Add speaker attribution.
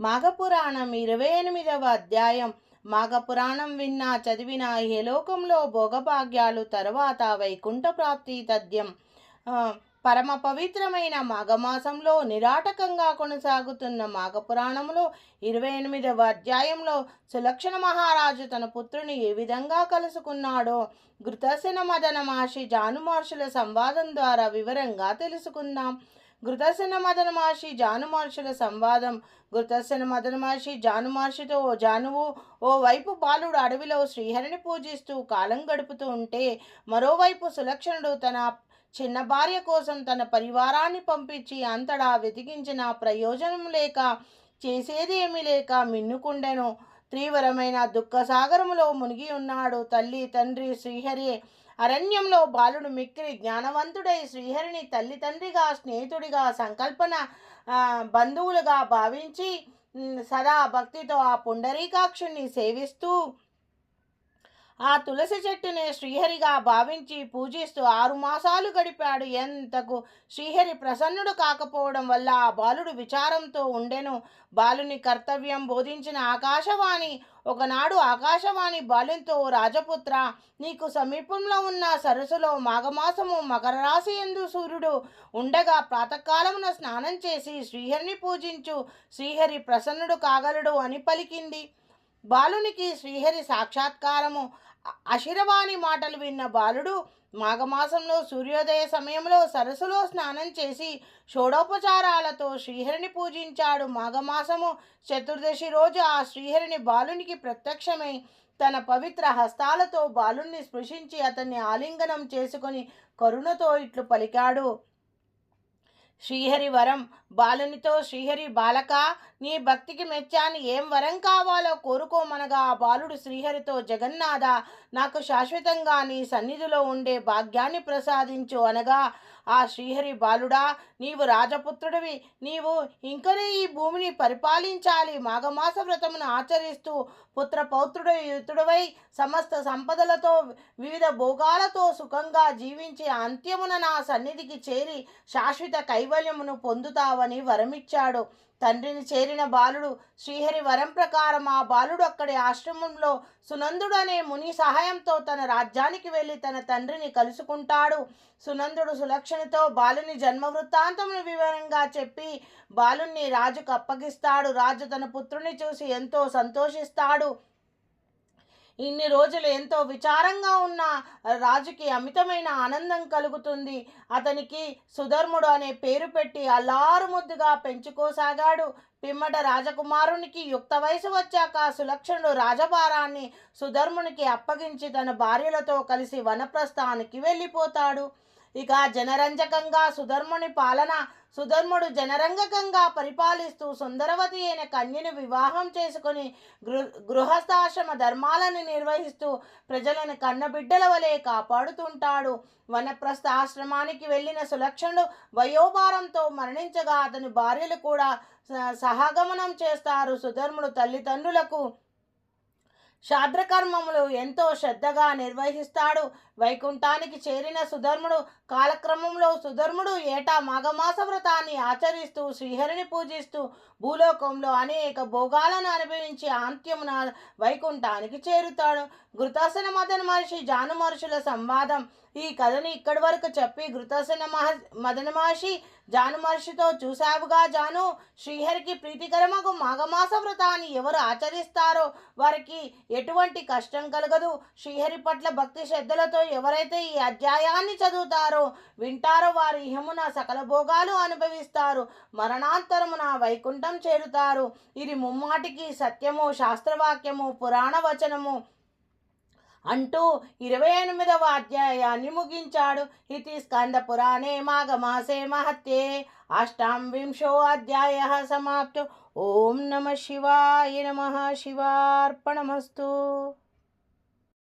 Speaker 1: మాఘపురాణం ఇరవై ఎనిమిదవ అధ్యాయం. మాఘపురాణం విన్నా చదివిన ఇహలోకంలో భోగభాగ్యాలు తరువాత వైకుంఠ ప్రాప్తి తథ్యం. పరమ పవిత్రమైన మాఘమాసంలో నిరాటకంగా కొనసాగుతున్న మాఘపురాణంలో ఇరవై ఎనిమిదవ అధ్యాయంలో సులక్షణ మహారాజు తన పుత్రుని ఏ విధంగా కలుసుకున్నాడో ఘృతసన మదన మహర్షి జానుమహర్షుల సంవాదం ద్వారా వివరంగా తెలుసుకుందాం. ఘృతసన మదన మహర్షి జాను మహర్షుల సంవాదం. ఘృతసన మదన మహర్షి జాను మహర్షితో ఓ జానువు ఓ వైపు బాలుడు అడవిలో శ్రీహరిని పూజిస్తూ కాలం గడుపుతూ ఉంటే మరోవైపు సులక్షణుడు తన చిన్న భార్య కోసం తన పరివారాన్ని పంపించి అంతటా వెతికించిన ప్రయోజనం లేక చేసేది ఏమీ లేక మిన్నుకుండెను. తీవ్రమైన దుఃఖసాగరములో మునిగి ఉన్నాడు తల్లి తండ్రి శ్రీహరి. అరణ్యంలో బాలుడు మిక్కిలి జ్ఞానవంతుడై శ్రీహరిని తల్లి తండ్రిగా స్నేహితుడిగా సంకల్పన బంధువులుగా భావించి సదా భక్తితో ఆ పుండరీకాక్షుణ్ణి సేవిస్తూ ఆ తులసి చెట్టుని శ్రీహరిగా భావించి పూజిస్తూ ఆరు మాసాలు గడిపాడు. ఎంతకు శ్రీహరి ప్రసన్నుడు కాకపోవడం వల్ల ఆ బాలుడు విచారంతో ఉండెను. బాలుని కర్తవ్యం బోధించిన ఆకాశవాణి ఒకనాడు ఆకాశవాణి బాలునితో రాజపుత్ర నీకు సమీపంలో ఉన్న సరస్సులో మాఘమాసము మకర రాశి ఎందు సూర్యుడు ఉండగా ప్రాతకాలమున స్నానం చేసి శ్రీహరిని పూజించు. శ్రీహరి ప్రసన్నుడు కాగలడు అని పలికింది. బాలునికి శ్రీహరి సాక్షాత్కారము. అశిరవాణి మాటలు విన్న బాలుడు మాఘమాసంలో సూర్యోదయ సమయంలో సరస్సులో స్నానం చేసి షోడోపచారాలతో శ్రీహరిని పూజించాడు. మాఘమాసము చతుర్దశి రోజు ఆ శ్రీహరిని బాలునికి ప్రత్యక్షమై తన పవిత్ర హస్తాలతో బాలుణ్ణి స్పృశించి అతన్ని ఆలింగనం చేసుకొని కరుణతో ఇట్లు పలికాడు. శ్రీహరి వరం బాలునితో శ్రీహరి బాలక నీ భక్తికి మెచ్చాని ఏం వరం కావాలో కోరుకోమనగా ఆ బాలుడు శ్రీహరితో జగన్నాథ నాకు శాశ్వతంగా నీ సన్నిధిలో ఉండే భాగ్యాన్ని ప్రసాదించు అనగా ఆ శ్రీహరి బాలుడా నీవు రాజపుత్రుడివి. నీవు ఇంకనే ఈ భూమిని పరిపాలించాలి. మాఘమాస వ్రతమును ఆచరిస్తూ పుత్ర పౌత్రుడు యుతుడవై సమస్త సంపదలతో వివిధ భోగాలతో సుఖంగా జీవించి అంత్యమున నా సన్నిధికి చేరి శాశ్వత కై కైవల్యమును పొందుతావని వరమిచ్చాడు. తండ్రిని చేరిన బాలుడు శ్రీహరి వరం ప్రకారం ఆ బాలుడు అక్కడి ఆశ్రమంలో సునందుడు అనే ముని సహాయంతో తన రాజ్యానికి వెళ్ళి తన తండ్రిని కలుసుకుంటాడు. సునందుడు సులక్షణతో బాలుని జన్మ వృత్తాంతమును వివరంగా చెప్పి బాలుని రాజుకు అప్పగిస్తాడు. రాజు తన పుత్రుని చూసి ఎంతో సంతోషిస్తాడు. ఇన్ని రోజులు ఎంతో విచారంగా ఉన్న రాజుకి అమితమైన ఆనందం కలుగుతుంది. అతనికి సుధర్ముడు అనే పేరు పెట్టి అల్లారు ముద్దుగా పెంచుకోసాగాడు. పిమ్మట రాజకుమారునికి యుక్త వయసు వచ్చాక సులక్షణుడు రాజభారాన్ని సుధర్మునికి అప్పగించి తన భార్యలతో కలిసి వనప్రస్థానికి వెళ్ళిపోతాడు. ఇక జనరంజకంగా సుధర్ముని పాలన సుధర్ముడు జనరంజకంగా పరిపాలిస్తూ సుందరవతి అయిన కన్యను వివాహం చేసుకుని గృ గృహస్థాశ్రమ ధర్మాలను నిర్వహిస్తూ ప్రజలను కన్నబిడ్డల వలె కాపాడుతుంటాడు. వనప్రస్థ ఆశ్రమానికి వెళ్ళిన సులక్షణుడు వయోభారంతో మరణించగా అతని భార్యలు కూడా సహగమనం చేస్తారు. సుధర్ముడు తల్లిదండ్రులకు శాద్రకర్మములు ఎంతో శ్రద్ధగా నిర్వహిస్తాడు. వైకుంఠానికి చేరిన సుధర్ముడు కాలక్రమంలో సుధర్ముడు ఏటా మాఘమాస వ్రతాన్ని ఆచరిస్తూ శ్రీహరిని పూజిస్తూ భూలోకంలో అనేక భోగాలను అనుభవించి అంత్యమున వైకుంఠానికి చేరుతాడు. గృతాసన మదన మహర్షి జాను మహర్షుల సంవాదం ఈ కథని ఇక్కడి వరకు చెప్పి ఘృతసన మహ మదన మహర్షి జాను మహర్షితో చూశావుగా జాను. శ్రీహరికి ప్రీతికరమగు మాఘమాస వ్రతాన్ని ఎవరు ఆచరిస్తారో వారికి ఎటువంటి కష్టం కలగదు. శ్రీహరి పట్ల భక్తి శ్రద్ధలతో ఎవరైతే ఈ అధ్యాయాన్ని చదువుతారో వింటారో వారు ఇహమున సకల భోగాలు అనుభవిస్తారు. మరణాంతరమున వైకుంఠం చేరుతారు. ఇది ముమ్మాటికి సత్యము శాస్త్రవాక్యము పురాణ వచనము. అంటూ ఇరవై ఎనిమిదవ అధ్యాయాన్ని ముగించాడు. ఇది స్కంద పురాణే మాఘమాసే మహత్యే. అష్టాం వింశో అధ్యాయ సమాప్తో. ఓం నమ శివాయ నమ శివార్పణమస్తు.